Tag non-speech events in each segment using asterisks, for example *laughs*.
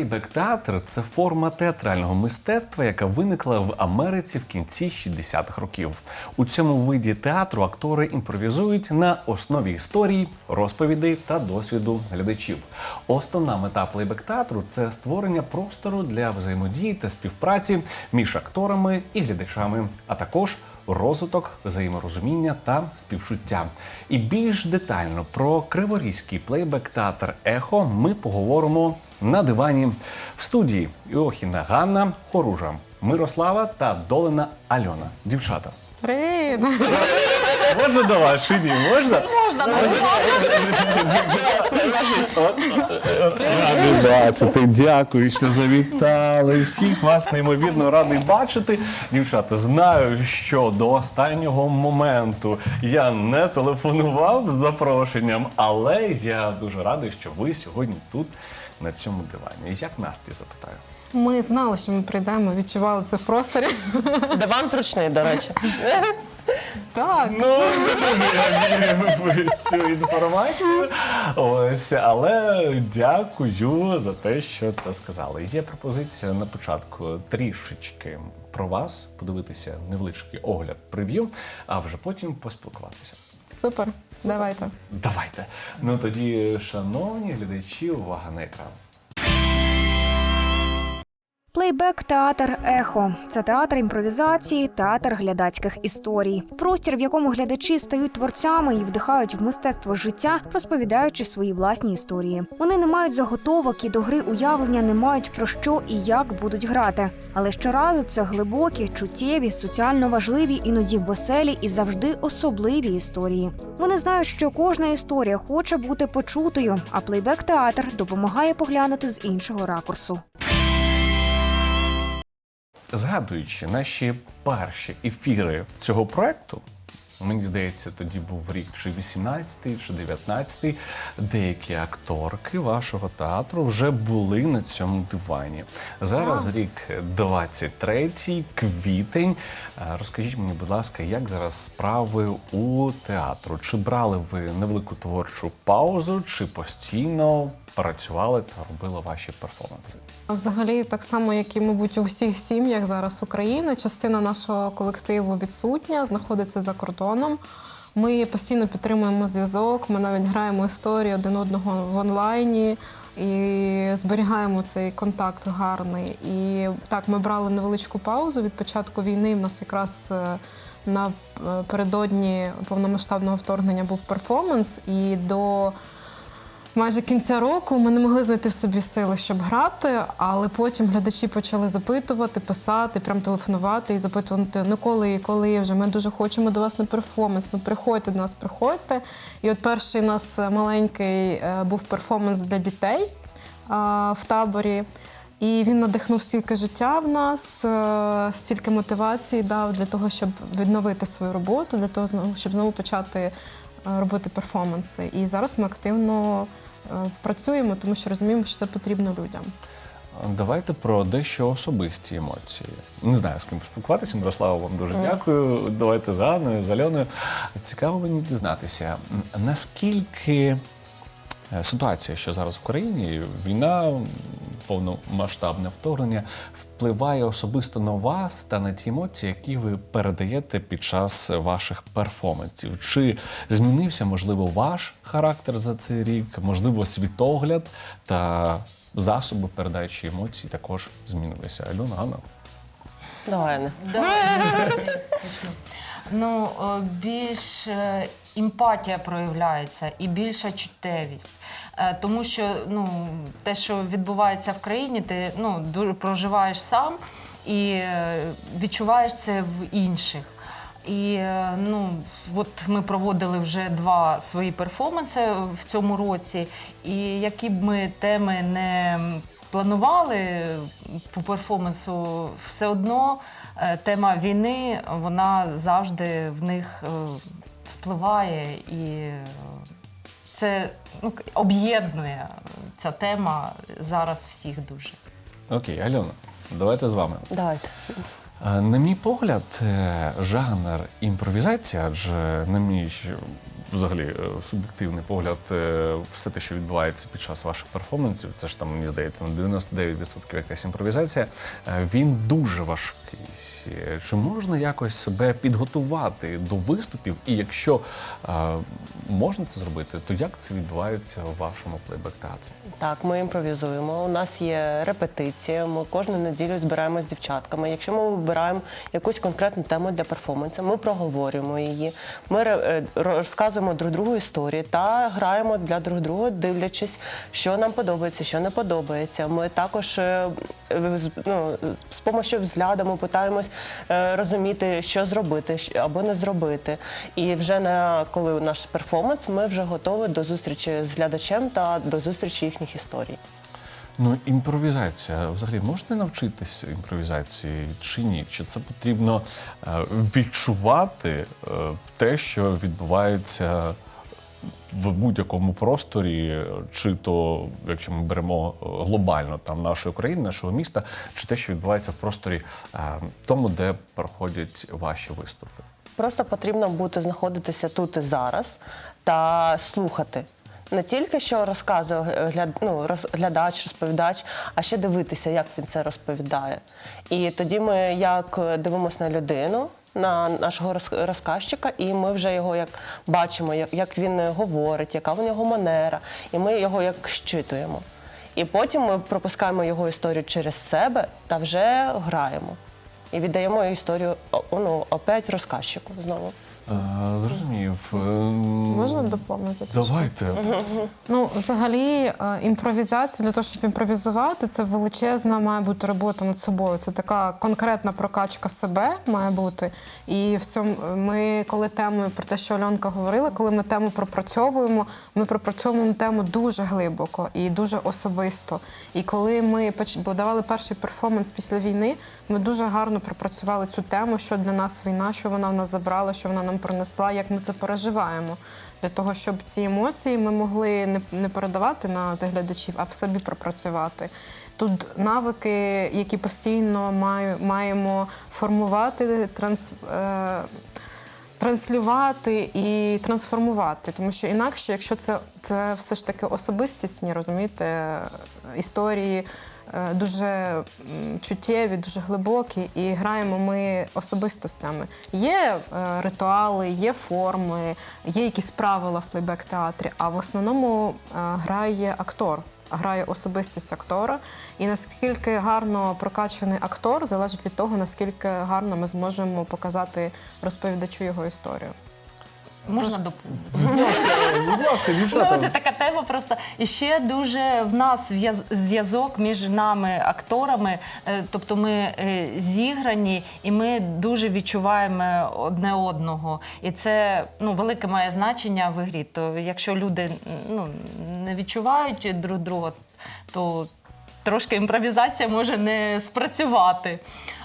Плейбек-театр це форма театрального мистецтва, яка виникла в Америці в кінці 60-х років. У цьому виді театру актори імпровізують на основі історій, розповідей та досвіду глядачів. Основна мета плейбек-театру це створення простору для взаємодії та співпраці між акторами і глядачами, а також розвиток взаєморозуміння та співчуття. І більш детально про криворізький плейбек-театр Ехо ми поговоримо на дивані в студії Іохіна Ганна, Хоружа, Мирослава та Долина Альона. Дівчата. Привіт! Можна до вас чи ні? Можна? Можна Радий бачити, дякую, що завітали. Всіх вас неймовірно радий бачити. Дівчата, знаю, що до останнього моменту я не телефонував з запрошенням, але я дуже радий, що ви сьогодні тут на цьому дивані. Як настрій запитаю? Ми знали, що ми прийдемо, відчували це в просторі. Диван зручний, до речі. Так, Ну, я вірю в цю інформацію. Ось, але дякую за те, що це сказали. Є пропозиція на початку трішечки про вас, подивитися невеличкий огляд прев'ю, а вже потім поспілкуватися. супер. Давайте. Давайте. Ну тоді, шановні глядачі, увага на екран. Плейбек театр Ехо це театр імпровізації, театр глядацьких історій. Простір, в якому глядачі стають творцями і вдихають в мистецтво життя, розповідаючи свої власні історії. Вони не мають заготовок і до гри уявлення не мають про що і як будуть грати. Але щоразу це глибокі, чуттєві, соціально важливі, іноді веселі і завжди особливі історії. Вони знають, що кожна історія хоче бути почутою, а плейбек театр допомагає поглянути з іншого ракурсу. Згадуючи наші перші ефіри цього проекту, мені здається, тоді був рік чи 18-й, чи 19-й, деякі акторки вашого театру вже були на цьому дивані. Зараз рік 23-й, квітень. Е, Розкажіть мені, будь ласка, як зараз справи у театру? Чи брали ви невелику творчу паузу, чи постійно працювали та робили ваші перформанси? Взагалі, так само, як і, мабуть, у всіх сім'ях зараз України, частина нашого колективу відсутня, знаходиться за кордоном. Ми постійно підтримуємо зв'язок, ми навіть граємо історії один одного в онлайні і зберігаємо цей контакт гарний. І так, ми брали невеличку паузу від початку війни. В нас якраз е, напередодні повномасштабного вторгнення був перформанс, і до майже кінця року ми не могли знайти в собі сили, щоб грати, але потім глядачі почали запитувати, писати, прям телефонувати і запитувати, ну коли, коли вже ми дуже хочемо до вас на перформанс. Ну приходьте до нас, приходьте. І от перший у нас маленький е, був перформанс для дітей в таборі. І він надихнув стільки життя в нас, е, стільки мотивації дав для того, щоб відновити свою роботу, для того, щоб знову почати робити перформанси. І зараз ми активно е, працюємо, тому що розуміємо, що це потрібно людям. Давайте про дещо особисті емоції. Не знаю, з ким поспілкуватися. Мирослава, вам дуже дякую. Давайте з Анною, з Альоною. Цікаво мені дізнатися, наскільки е, ситуація, що зараз в країні, війна, повномасштабне вторгнення, впливає особисто на вас та на ті емоції, які ви передаєте під час ваших перформансів. Чи змінився, можливо, ваш характер за цей рік, можливо, світогляд та засоби передачі емоцій також змінилися. Альона, Ганна? Давай, Анна. *laughs* *laughs* Ну, е, більш е, емпатія проявляється і більша чуттєвість. Е, Тому що ну, те, що відбувається в країні, ти ну, проживаєш сам і е, відчуваєш це в інших. І е, ну, от ми проводили вже два свої перформанси в цьому році, і які б ми теми не планували по перформансу, все одно е, тема війни вона завжди в них е, вспливає і е, це ну, об'єднує ця тема зараз всіх дуже. Окей, Альона, давайте з вами. Давайте. Е, На мій погляд, е, жанр імпровізація, адже на мій взагалі е, суб'єктивний погляд, е, все те, що відбувається під час ваших перформансів, це ж там мені здається на 99% якась імпровізація. е, Він дуже важкий. Чи можна якось себе підготувати до виступів? І якщо можна це зробити, то як це відбувається у вашому плейбек-театрі? Так, ми імпровізуємо. У нас є репетиція. Ми кожну неділю збираємося з дівчатками. Якщо ми вибираємо якусь конкретну тему для перформансу, ми проговорюємо її. Ми е, розказуємо друг другу історії та граємо для друг друга, дивлячись, що нам подобається, що не подобається. Ми також е, ну, з допомогою взгляду ми питаємось е, розуміти, що зробити або не зробити. І вже на коли наш перформанс, ми вже готові до зустрічі з глядачем та до зустрічі їхніх історій. Ну, імпровізація. Взагалі можна навчитися імпровізації чи ні? Чи це потрібно е, відчувати е, те, що відбувається в будь-якому просторі, чи то, якщо ми беремо е, глобально там нашої країни, нашого міста, чи те, що відбувається в просторі тому, де проходять ваші виступи? Просто потрібно бути знаходитися тут і зараз та слухати. Не тільки що розказує гля- ну, глядач, розповідач, а ще дивитися, як він це розповідає. І тоді ми як дивимося на людину, на нашого розказчика, і ми вже його як бачимо, як, як він говорить, яка в нього манера, і ми його як щитуємо. І потім ми пропускаємо його історію через себе та вже граємо. І віддаємо історію ну, опять розказчику знову. Е, Зрозумів. Е, Можна доповнити? Давайте. Ну, взагалі, е, імпровізація для того, щоб імпровізувати, це величезна має бути робота над собою. Це така конкретна прокачка себе має бути. І в цьому ми, коли темою про те, що Альонка говорила, коли ми тему пропрацьовуємо, ми пропрацьовуємо тему дуже глибоко і дуже особисто. І коли ми давали перший перформанс після війни, ми дуже гарно пропрацювали цю тему, що для нас війна, що вона в нас забрала, що вона нам принесла, як ми це переживаємо. Для того, щоб ці емоції ми могли не, передавати на заглядачів, а в собі пропрацювати. Тут навики, які постійно маємо формувати, транс, е, транслювати і трансформувати. Тому що інакше, якщо це, це все ж таки особистісні, розумієте, історії дуже чуттєві, дуже глибокі, і граємо ми особистостями. Є е, ритуали, є форми, є якісь правила в плейбек-театрі, а в основному е, грає актор. Грає особистість актора, і наскільки гарно прокачаний актор залежить від того, наскільки гарно ми зможемо показати розповідачу його історію. Можна доповнити? Будь ласка, Ну, це така тема просто. І ще дуже в нас зв'язок між нами, акторами. Е, Тобто ми е, зіграні і ми дуже відчуваємо одне одного. І це ну, велике має значення в ігрі. То якщо люди ну, не відчувають друг друга, то трошки імпровізація може не спрацювати.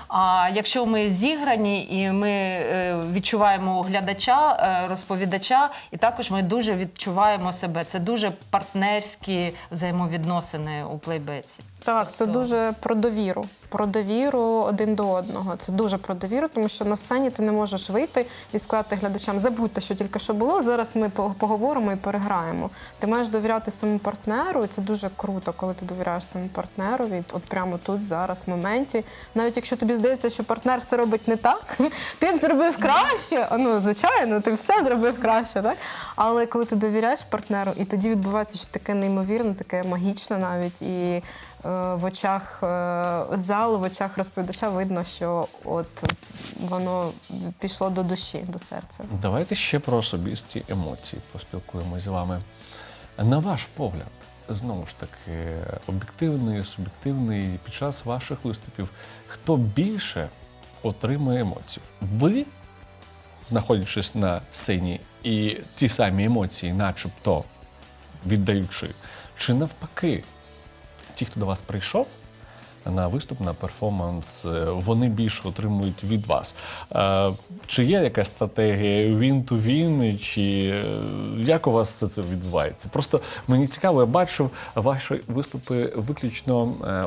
А якщо ми зіграні і ми е, відчуваємо глядача, е, розповідача, і також ми дуже відчуваємо себе. Це дуже партнерські взаємовідносини у плейбеці. Так, це дуже про довіру. Про довіру один до одного. Це дуже про довіру, тому що на сцені ти не можеш вийти і сказати глядачам, забудьте, що тільки що було. Зараз ми поговоримо і переграємо. Ти маєш довіряти своєму партнеру, і це дуже круто, коли ти довіряєш своєму партнерові, от прямо тут, зараз, в моменті. Навіть якщо тобі здається, що партнер все робить не так, *laughs* ти б зробив краще. Ну, звичайно, ти все зробив краще, так? Але коли ти довіряєш партнеру, і тоді відбувається щось таке неймовірне, таке магічне навіть. І е, в очах е, залу, в очах розповідача видно, що от воно пішло до душі, до серця. Давайте ще про особисті емоції поспілкуємось з вами. На ваш погляд, знову ж таки, об'єктивний, суб'єктивний, під час ваших виступів, хто більше отримує емоцій? Ви, знаходячись на сцені, і ті самі емоції, начебто віддаючи, чи навпаки, ті, хто до вас прийшов на виступ, на перформанс, е, вони більше отримують від вас. Е, Чи є якась стратегія він-ту-він, чи е, як у вас все це відбувається? Просто мені цікаво, я бачив ваші виступи виключно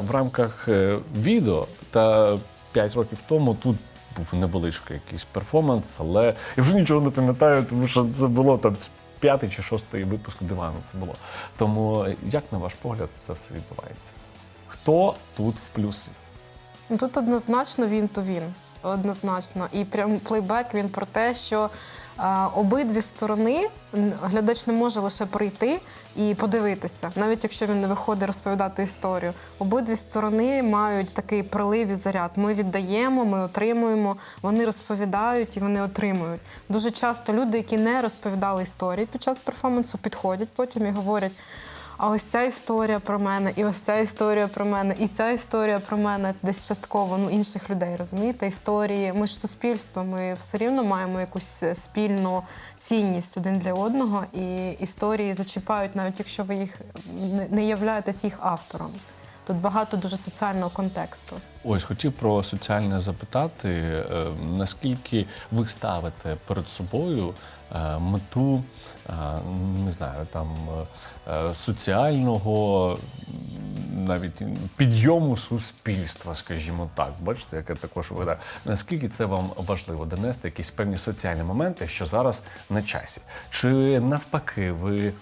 в рамках відео, та 5 років тому тут. Був невеличкий якийсь перформанс, але я вже нічого не пам'ятаю, тому що це було там п'ятий чи шостий випуск дивану це було. Тому як на ваш погляд це все відбувається? Хто тут в плюсі? Ну, Тут однозначно він то він. Однозначно. І прям плейбек він про те, що е, обидві сторони глядач не може лише прийти і подивитися, навіть якщо він не виходить розповідати історію. Обидві сторони мають такий прилив і заряд. Ми віддаємо, ми отримуємо, вони розповідають і вони отримують. Дуже часто люди, які не розповідали історії під час перформансу, підходять потім і говорять. А ось ця історія про мене, і ось ця історія про мене, і ця історія про мене десь частково ну, інших людей, розумієте? Історії. Ми ж суспільство, ми все рівно маємо якусь е, спільну цінність один для одного, і історії зачіпають, навіть якщо ви їх не- не являєтесь їх автором. Тут багато дуже соціального контексту. Ось хотів про соціальне запитати, е, наскільки ви ставите перед собою е, мету, е, не знаю, там е, соціального навіть підйому суспільства, скажімо так. Бачите, яке також виглядає. Наскільки це вам важливо донести якісь певні соціальні моменти, що зараз на часі? Чи навпаки, ви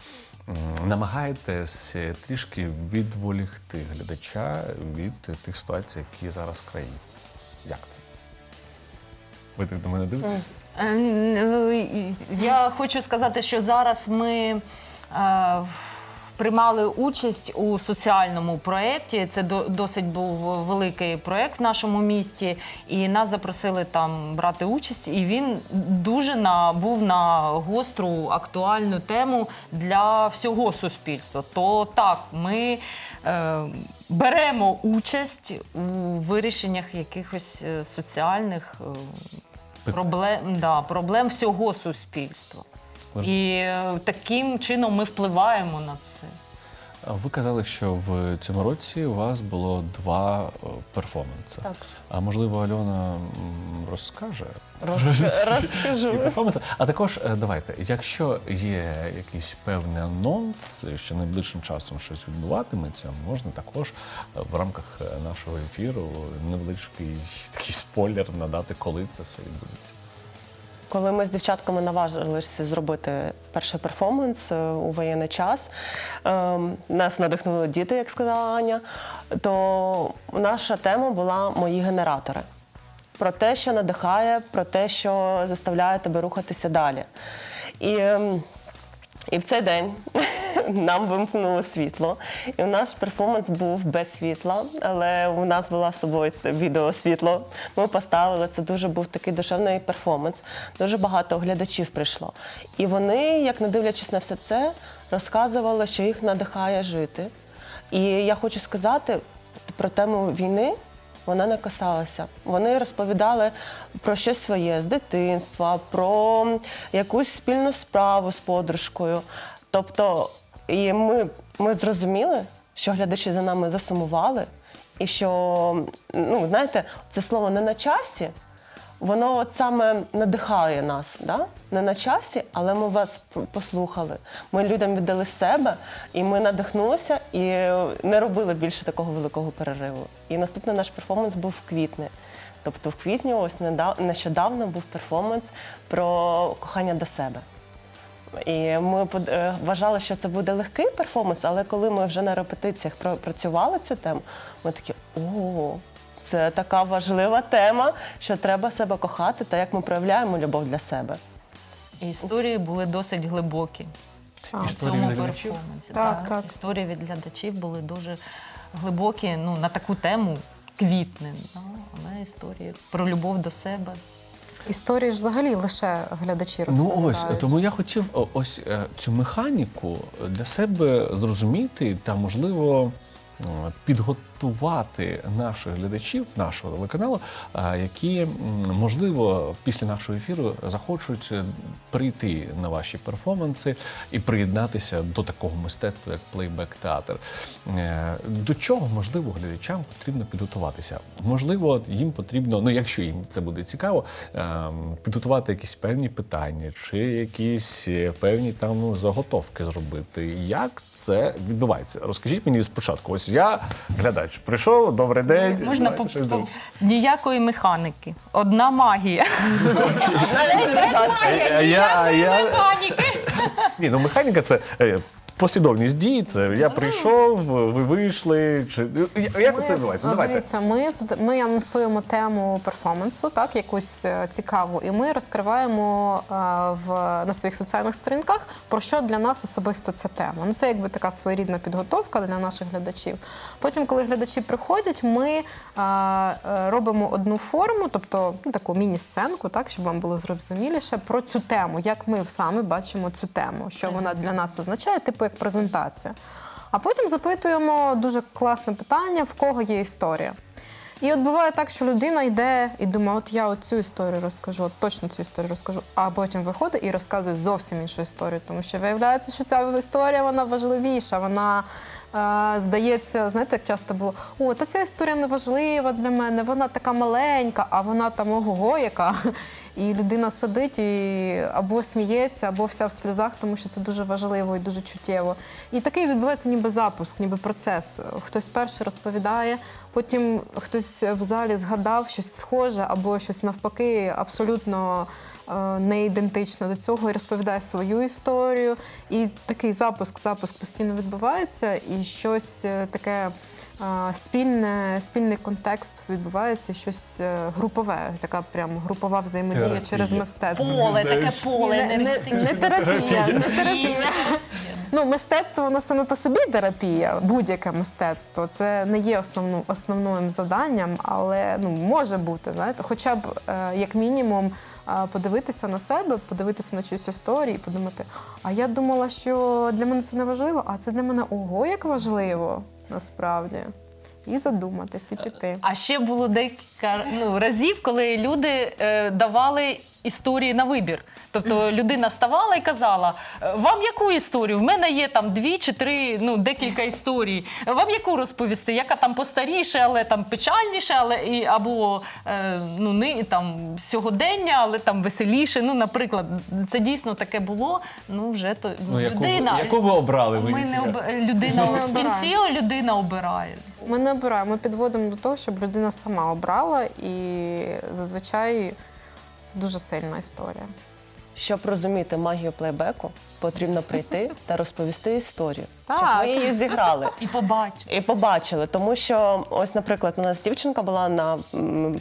намагаєтесь трішки відволікти глядача від тих ситуацій, які зараз в країні? Як це? Ви так до мене дивитесь? Е, Я хочу сказати, що зараз ми е, приймали участь у соціальному проєкті. Це досить був великий проєкт в нашому місті, і нас запросили там брати участь. І він дуже на, був на гостру актуальну тему для всього суспільства. То так, ми е, беремо участь у вирішеннях якихось е, соціальних. е, Проблем, да, проблем всього суспільства. І е, таким чином ми впливаємо на це. Ви казали, що в цьому році у вас було два е, перформанси. Так. А можливо, Альона розкаже Роз- розкажу. ці перформанси. А також е, давайте, якщо є якийсь певний анонс, що найближчим часом щось відбуватиметься, можна також в рамках нашого ефіру невеличкий такий спойлер надати, коли це все відбудеться. Коли ми з дівчатками наважилися зробити перший перформанс е, у воєнний час, ем, нас надихнули діти, як сказала Аня, то наша тема була Мої генератори. Про те, що надихає, про те, що заставляє тебе рухатися далі. І, ем, і в цей день *laughs* нам вимкнуло світло. І у нас перформанс був без світла, але у нас була з собою відеосвітло. Ми поставили це дуже був такий душевний перформанс. Дуже багато глядачів прийшло. І вони, як не дивлячись на все це, розказували, що їх надихає жити. І я хочу сказати про тему війни. Вона не касалася. Вони розповідали про щось своє з дитинства, про якусь спільну справу з подружкою. Тобто, і ми, ми зрозуміли, що глядачі за нами засумували, і що, ну, знаєте, це слово не на часі, воно от саме надихає нас. Да? Не на часі, але ми вас послухали. Ми людям віддали себе, і ми надихнулися і не робили більше такого великого перериву. І наступний наш перформанс був в квітні. Тобто в квітні, ось нещодавно був перформанс про кохання до себе. І ми е, вважали, що це буде легкий перформанс, але коли ми вже на репетиціях працювали цю тему, ми такі о. Це така важлива тема, що треба себе кохати та як ми проявляємо любов для себе. І історії були досить глибокі. А, в цьому перформансі. Так, так. Історії від глядачів були дуже глибокі ну, на таку тему квітне. Да? Але історії про любов до себе. Історії ж взагалі лише глядачі Ну ось тому я хотів ось е, цю механіку для себе зрозуміти та можливо м, підготувати наших глядачів нашого телеканалу, е, які можливо після нашого ефіру захочуть е, прийти на ваші перформанси і приєднатися до такого мистецтва, як плейбек-театр. Е, До чого можливо глядачам потрібно підготуватися? Можливо, їм потрібно, ну якщо їм це буде цікаво, ем, підготувати якісь певні питання чи якісь е, певні там заготовки зробити. Як це відбувається? Розкажіть мені спочатку. Ось я глядач прийшов, добрий день. Можна по, щось по, дивитися. ніякої механіки. Одна магія. Імпровізація. А я, а я, Механіки. Ні, ну механіка це. е, Послідовність дій, це я прийшов, ви вийшли. Чи як це відбувається? ну, Давайте. Дивіться, ми, ми анонсуємо тему перформансу, так, якусь е, цікаву, і ми розкриваємо е, в, на своїх соціальних сторінках, про що для нас особисто ця тема. Ну, це якби така своєрідна підготовка для наших глядачів. Потім, коли глядачі приходять, ми е, робимо одну форму, тобто ну, таку міні-сценку, так, щоб вам було зрозуміліше, про цю тему, як ми саме бачимо цю тему, що вона для нас означає, типу як презентація. А потім запитуємо дуже класне питання, в кого є історія. І от буває так, що людина йде і думає, от я цю історію розкажу, от точно цю історію розкажу, а потім виходить і розказує зовсім іншу історію, тому що виявляється, що ця історія вона важливіша. Вона е, здається, знаєте, як часто було, о, та ця історія не важлива для мене, вона така маленька, а вона там ого-го яка. І людина сидить і або сміється, або вся в сльозах, тому що це дуже важливо і дуже чуттєво. І такий відбувається ніби запуск, ніби процес. Хтось перший розповідає, потім хтось в залі згадав щось схоже, або щось навпаки, абсолютно е, не ідентичне до цього, і розповідає свою історію. І такий запуск, запуск постійно відбувається, і щось е, таке. е, Спільне, спільний контекст відбувається, щось групове, така прям групова взаємодія Терапія. через мистецтво. Поле, таке поле Не, не, не терапія, не терапія. Ну, мистецтво воно саме по собі терапія, будь-яке мистецтво. Це не є основну, основним завданням, але ну, може бути, знаєте, хоча б е, як мінімум е, подивитися на себе, подивитися на чиюсь історію і подумати, а я думала, що для мене це не важливо, а це для мене ого, як важливо насправді. І задуматись, і піти. А ще було декілька ну, разів, коли люди е, давали історії на вибір. Тобто людина вставала і казала: «Е, Вам яку історію? В мене є там дві чи три, ну декілька історій. Вам яку розповісти? Яка там постаріше, але там печальніше, але і або е, ну не там сьогодення, але там веселіше. Ну, наприклад, це дійсно таке було. Ну вже то Ну, людина. яку ви обрали? Ми не об... людина Ми не в кінці людина обирає. Ми не обираємо, ми підводимо до того, щоб людина сама обрала, і зазвичай це дуже сильна історія. Щоб розуміти магію плейбеку, потрібно прийти та розповісти історію, щоб ми її зіграли. І побач. І побачили, тому що ось, наприклад, у нас дівчинка була на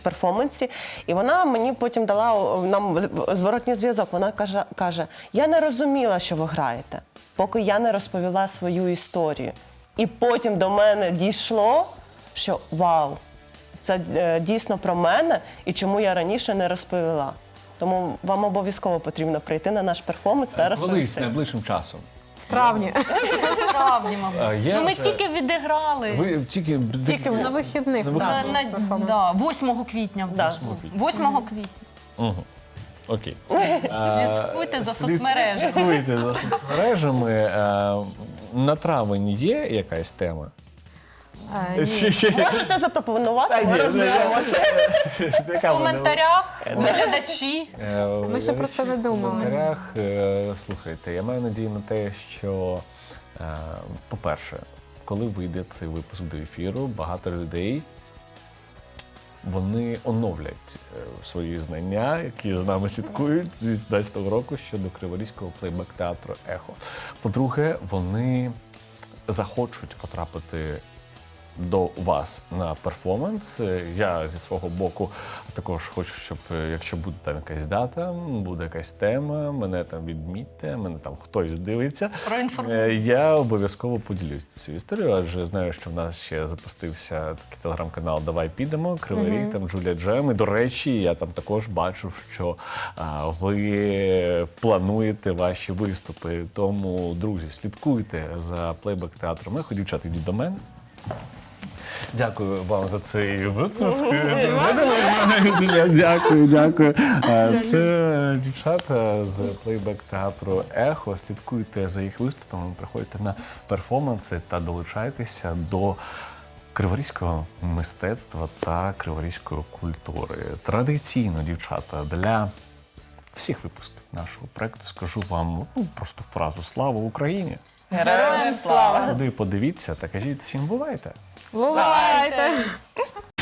перформансі, і вона мені потім дала нам зворотній зв'язок. Вона каже, каже: Я не розуміла, що ви граєте, поки я не розповіла свою історію. І потім до мене дійшло, що вау, це е, дійсно про мене і чому я раніше не розповіла. Тому вам обов'язково потрібно прийти на наш перформанс та Колись розповісти. найближчим часом. В травні. Справді, А, мабуть. Ну, ми вже- тільки відіграли. Ви тільки Тільки На вихідних. На так, На, на, да, 8 квітня. Да. 8 квітня. Угу. Окей. *laughs* Слідкуйте за соцмережами. Слідкуйте за соцмережами. Е, На травень є якась тема? Е, ні. Можете запропонувати, ми ні, роздивимося. *laughs* Яка В вона? коментарях, глядачі. Е, Ми ще про це не В думали. коментарях, е, слухайте, я маю надію на те, що, е, по-перше, коли вийде цей випуск до ефіру, багато людей. Вони оновлять е, свої знання, які з нами слідкують з 18 року щодо Криворізького плейбек-театру Ехо. По-друге, вони захочуть потрапити до вас на перформанс. Я зі свого боку також хочу, щоб е, якщо буде там якась дата, буде якась тема, мене там відмітьте, мене там хтось дивиться. Проінформуйте. Е, Я обов'язково поділюсь цією історією, адже знаю, що в нас ще запустився такий телеграм-канал Давай підемо. Кривий Ріг, там Джулія Джем. І до речі, я там також бачив, що а, ви плануєте ваші виступи. Тому, друзі, слідкуйте за плейбек театром. Ехо. Дівчата, йдіть до мене. Дякую вам за цей випуск. Дякую, дякую. Це дівчата з плейбек театру Ехо. Слідкуйте за їх виступами, приходьте на перформанси та долучайтеся до. Криворізького мистецтва та криворізької культури. Традиційно, дівчата, для всіх випусків нашого проекту скажу вам ну, просто фразу Слава Україні! Героям слава! Туди подивіться та кажіть всім бувайте! Vamos lá, então. *laughs*